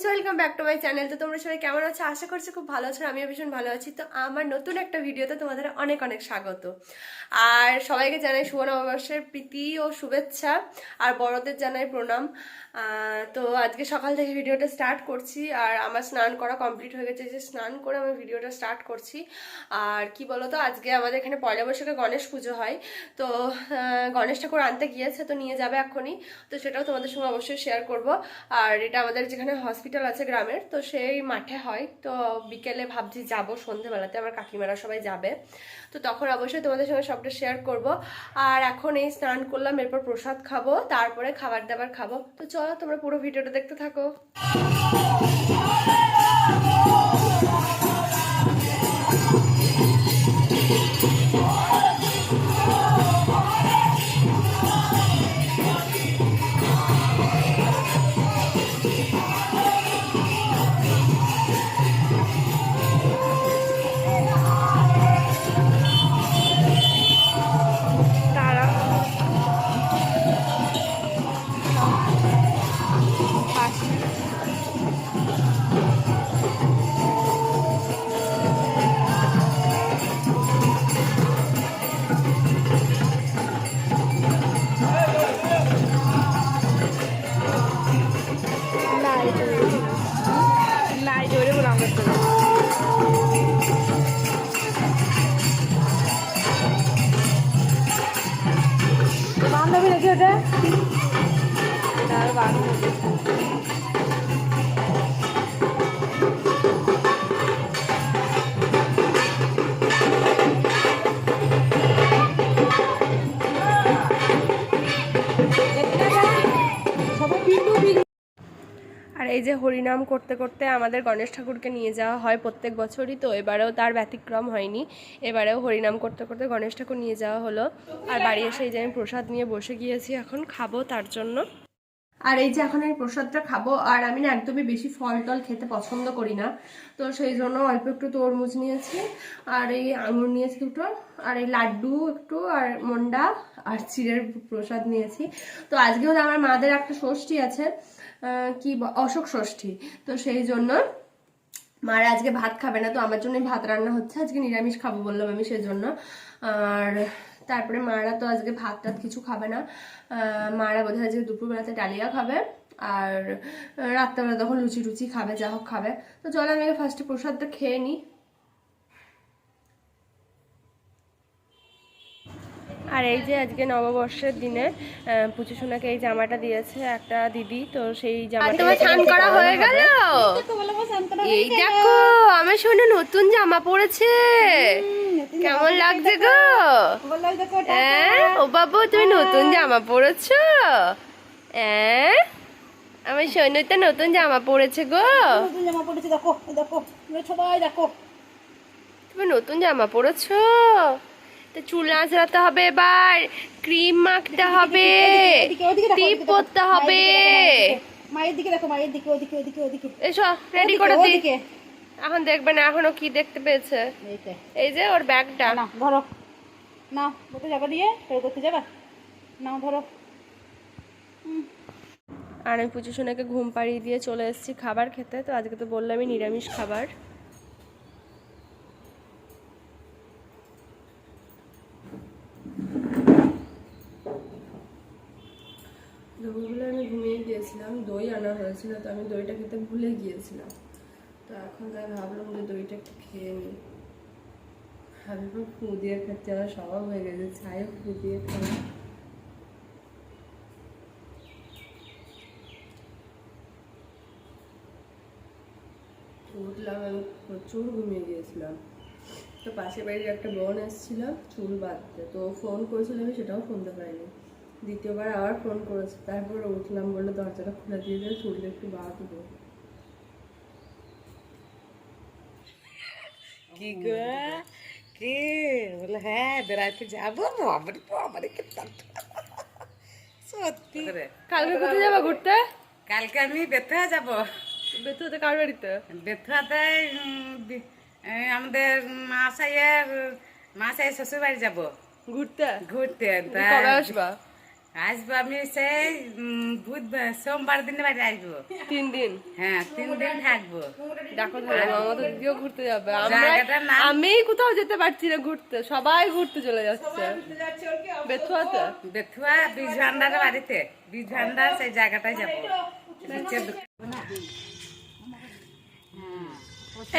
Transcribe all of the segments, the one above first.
Friends welcome back to my channel তো তোমরা সবাই কেমন আছো? আশা করছি খুব ভালো আছো, আমিও ভীষণ ভালো আছি। তো আমার নতুন একটা ভিডিওতে তোমাদের অনেক অনেক স্বাগত। আর সবাইকে জানাই শুভ নববর্ষের প্রীতি ও শুভেচ্ছা, আর বড়দের জানাই প্রণাম। তো আজকে সকাল থেকে ভিডিওটা স্টার্ট করছি, আর আমার স্নান করা কমপ্লিট হয়ে গেছে। যে স্নান করে আমি ভিডিওটা স্টার্ট করছি। আর কি বলতো, আজকে আমাদের এখানে পয়লা বৈশাখে গণেশ পুজো হয়। তো গণেশ ঠাকুর আনতে গিয়েছে, তো নিয়ে যাবে এখনই তো সেটাও তোমাদের সঙ্গে অবশ্যই শেয়ার করব। আর এটা আমাদের যেখানে হসপিটাল আছে গ্রামের, তো সেই মাঠে হয়। তো বিকেলে ভাবছি যাব সন্ধেবেলাতে, আমার কাকিমারা সবাই যাবে। তো তখন অবশ্যই তোমাদের সঙ্গে সবটা শেয়ার করব। আর এখন এই স্নান করলাম, এরপর প্রসাদ খাব, তারপরে খাবার দাবার খাব। তো চলো তোমরা পুরো ভিডিওটা দেখতে থাকো। છે તે? તારું વાગું এই যে হরিনাম করতে করতে আমাদের গণেশ ঠাকুরকে নিয়ে যাওয়া হয় প্রত্যেক বছরই, তো এবারেও তার ব্যতিক্রম হয়নি। এবারেও হরিনাম করতে করতে গণেশ ঠাকুর নিয়ে যাওয়া হলো। আর বাড়ি এসে এই যে আমি প্রসাদ নিয়ে বসে গিয়েছি, এখন খাব তার জন্য। আর এই যে এখন আমি প্রসাদটা খাব, আর আমি না একদমই বেশি ফল টল খেতে পছন্দ করি না। তো সেই জন্য অল্প একটু তরমুজ নিয়েছি, আর এই আঙুর নিয়েছি দুটো, আর এই লাড্ডু একটু, আর মন্ডা, আর চিড়ের প্রসাদ নিয়েছি। তো আজকে হলো আমার মাদের একটা ষষ্ঠী আছে কি অশোক ষষ্ঠী। তো সেই জন্য মারা আজকে ভাত খাবে না, তো আমার জন্যই ভাত রান্না হচ্ছে, আজকে নিরামিষ খাব বললাম আমি সেই জন্য আর তারপরে মারা তো আজকে ভাত টাত কিছু খাবে না। মারা বোধহয় আজকে দুপুরবেলাতে ডালিয়া খাবে। আর রাত্রেবেলা তখন লুচি টুচি খাবে যা হোক খাবে। তো চলো আমি ফার্স্টে প্রসাদটা খেয়ে নিই আর এই যে আজকে নববর্ষের দিনে পুচু সোনাকে এই জামাটা দিয়েছে একটা দিদি তো সেই জামাটা স্নান করা হয়ে গেল? এই দেখো আমার সোনা নতুন জামা পরেছে কেমন লাগছে গো? হ্যাঁ? ও বাবু তুমি নতুন জামা পরেছো? হ্যাঁ? আমার সৈন্যটা নতুন জামা পরেছে গো। নতুন জামা পড়েছে দেখো দেখো সবাই দেখো। তুমি নতুন জামা পরেছো? তো চুল নাচড়াতে হবে এবার ক্রিম মাখতে হবে টিপ পরতে হবে। মায়ের দিকে দেখো মায়ের দিকে ওদিকে ওদিকে ওদিকে এসো রেডি করে ওদিকে। এখন দেখবেন না এখনও কি দেখতে পেয়েছে? এই যে ওর ব্যাগটা। নাও ধরো। নাও বলতে যাবা দিয়ে ফের করতে যাবা? নাও ধরো। আর আমি পুজো সোনাকে ঘুম পাড়িয়ে দিয়ে চলে এসেছি খাবার খেতে তো আজকে তো বললামই নিরামিষ খাবার। দুপুরবেলা আমি ঘুমিয়ে গিয়েছিলাম দই আনা হয়েছিল তো আমি দইটা খেতে ভুলে গিয়েছিলাম। তো এখন তাই ভাবলাম যে দইটা একটু খেয়ে নিই। তো ফু দিয়ে খাচ্ছি, আমার স্বভাব হয়ে গেছে ছাই ফু দিয়ে খাওয়া উঠলাম আমি প্রচুর ঘুমিয়ে গিয়েছিলাম। তো পাশের বাড়ির একটা বোন এসেছিল চুল বাঁধতে, তো ফোন করেছিল, আমি সেটাও শুনতে পাইনি। দ্বিতীয়বার আবার ফোন করেছে, তারপর উঠলাম বলে দরজাটা খুলে দিয়ে দিয়ে চুলটা একটু বাঁধবো। কি গো? কি? বলে হ্যাঁ বেড়াইতে যাব আমার আমার সত্যি। কালকে কোথায় যাবা ঘুরতে? কালকে আমি বেথুয়া যাব। বেতুতে কার বাড়িতে? বেথুয়াতে আমাদের মাসাইয়ের মাসাইয়ের শ্বশুর বাড়ি যাব। ঘুরতে? ঘুরতে কবে আসবা? আসব আমি সেই বুধবার সোমবার দিনে বাড়ি আসব। তিন দিন? হ্যাঁ তিন দিন থাকব। দেখো মামা দিদিও ঘুরতে যাবে। আমি কোথাও যেতে পারছি না ঘুরতে সবাই ঘুরতে চলে যাচ্ছে। বেথুয়াতে? বেথুয়া বীজ ভান্ডারের বাড়িতে। বীজ ভান্ডার সেই জায়গাটায় যাব।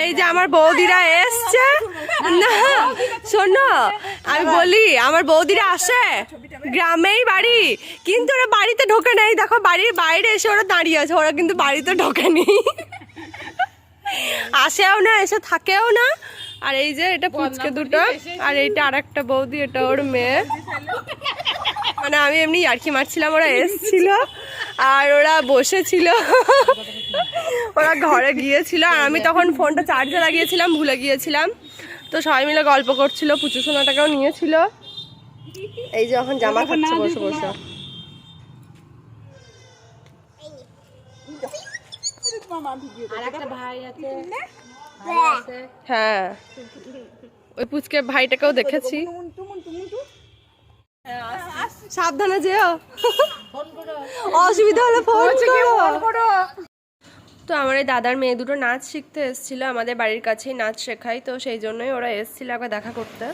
এই যে আমার বৌদিরা এসছে। না শোনো আমি বলি আমার বৌদিরা আসে। গ্রামেই বাড়ি। কিন্তু ওরা বাড়িতে ঢোকে নেই। দেখো বাড়ির বাইরে এসে ওরা দাঁড়িয়ে আছে। ওরা কিন্তু বাড়িতে ঢোকেনি। আসেও না এসে থাকেও না। আর এই যে এটা পুচকে দুটো। আর এইটা আর একটা বৌদি এটা ওর মেয়ে। মানে আমি এমনি ইয়ার্কি মারছিলাম ওরা এসছিল। আর ওরা বসেছিল। ওরা ঘরে গিয়েছিল আর আমি তখন ফোনটা চার্জে লাগিয়েছিলাম ভুলে গিয়েছিলাম। তো সবাই মিলে গল্প করছিল পুচু সোনাটাকেও নিয়েছিল। এই যে এখন জামা খাচ্ছে বসে বসে। হ্যাঁ। ওই পুচকে ভাইটাকেও দেখেছি। সাবধানে যেও। অসুবিধা হলে ফোন করো। তো আমার এই দাদার মেয়ে দুটো নাচ শিখতে এসেছিল আমাদের বাড়ির কাছেই নাচ শেখাই তো সেই জন্যই ওরা এসেছিল একবার দেখা করতে।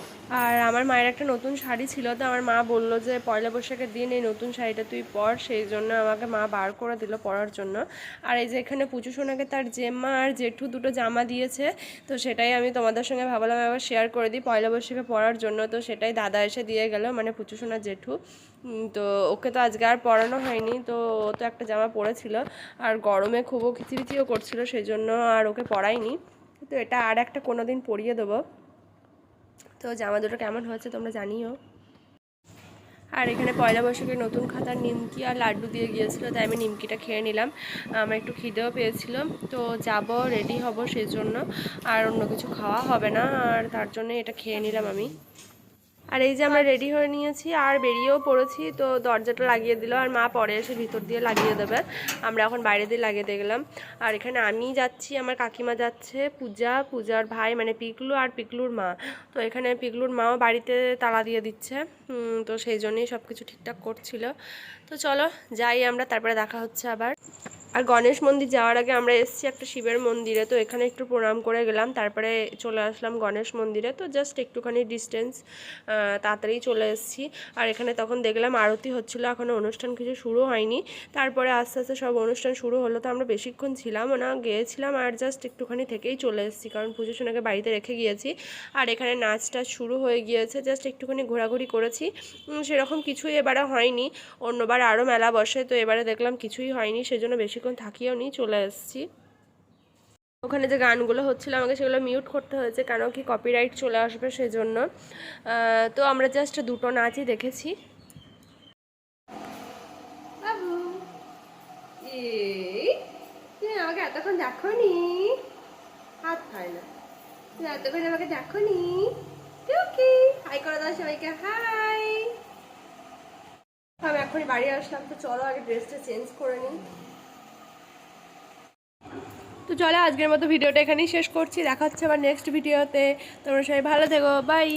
আর আমার মায়ের একটা নতুন শাড়ি ছিল তো আমার মা বলল যে পয়লা বৈশাখের দিন এই নতুন শাড়িটা তুই পর। সেই জন্য আমাকে মা বার করে দিল পরার জন্য। আর এই যে এখানে পুচু সোনাকে তার জেম্মা আর জেঠু দুটো জামা দিয়েছে তো সেটাই আমি তোমাদের সঙ্গে ভাবলাম একবার শেয়ার করে দিই পয়লা বৈশাখে পরার জন্য। তো সেটাই দাদা এসে দিয়ে গেল মানে পুচু সোনার জেঠু। তো ওকে তো আজকে আর পরানো হয়নি, তো ও তো একটা জামা পরেছিল। আর গরমে খুব ও খিচিবিচিও করছিল সেই জন্য আর ওকে পরাইনি তো এটা আর একটা কোনো দিন পরিয়ে দেবো। তো জামা দুটো কেমন হয়েছে তোমরা জানিও। আর এখানে পয়লা বৈশাখে নতুন খাতার নিমকি আর লাড্ডু দিয়ে গিয়েছিল, তাই আমি নিমকিটা খেয়ে নিলাম। আমার একটু খিদেও পেয়েছিল, তো যাব রেডি হব সেই জন্য আর অন্য কিছু খাওয়া হবে না, আর তার জন্য এটা খেয়ে নিলাম আমি। আর এই যে আমরা রেডি হয়ে নিয়েছি, আর বেরিয়েও পড়েছি, তো দরজাটা লাগিয়ে দিল, আর মা পরে এসে ভিতর দিয়ে লাগিয়ে দেবে। আমরা এখন বাইরে দিয়ে লাগিয়ে দিয়ে গেলাম। আর এখানে আমি যাচ্ছি, আমার কাকিমা যাচ্ছে, পূজা, পূজার ভাই মানে পিকলু আর পিকলুর মা। তো এখানে পিকলুর মাও বাড়িতে তালা দিয়ে দিচ্ছে। তো সেই জন্যই সব কিছু ঠিকঠাক করছিল। তো চলো যাই আমরা, তারপরে দেখা হচ্ছে আবার। আর গণেশ মন্দির যাওয়ার আগে আমরা এসেছি একটা শিবের মন্দিরে, তো এখানে একটু প্রণাম করে গেলাম, তারপরে চলে আসলাম গণেশ মন্দিরে, তো জাস্ট একটুখানি ডিস্টেন্স তাড়াতাড়ি চলে এসেছি। আর এখানে তখন দেখলাম আরতি হচ্ছিল এখনও অনুষ্ঠান কিছু শুরু হয়নি, তারপরে আস্তে আস্তে সব অনুষ্ঠান শুরু হলো, তো আমরা বেশিক্ষণ ছিলাম না, গিয়েছিলাম আর জাস্ট একটুখানি থেকেই চলে এসেছি, কারণ পুজো সোনাকে বাড়িতে রেখে গিয়েছি। আর এখানে নাচটা শুরু হয়ে গিয়েছে জাস্ট একটুখানি ঘোরাঘুরি করেছি সেরকম কিছুই এবারে হয়নি, অন্যবার আরও মেলা বসে, তো এবারে দেখলাম কিছুই হয়নি, সেজন্য বেশিক্ষণ থাকিও নি, চলে এসেছি। ওখানে যে গানগুলো হচ্ছিল, আমাকে সেগুলো মিউট করতে হয়েছে, কেন কি কপিরাইট চলে আসবে সেজন্য। তো আমরা জাস্ট দুটো নাচই দেখেছি। আমাকে এতক্ষণ নি। হাত এতক্ষণ আমাকে নি হাই দাও আমি এখনই বাড়ি আসলাম, তো চলো আগে ড্রেসটা চেঞ্জ করে নিই। চলো, আজকের মতো ভিডিওটা এখানেই শেষ করছি। দেখা হচ্ছে আবার নেক্সট ভিডিওতে তোমরা সবাই ভালো থেকো। বাই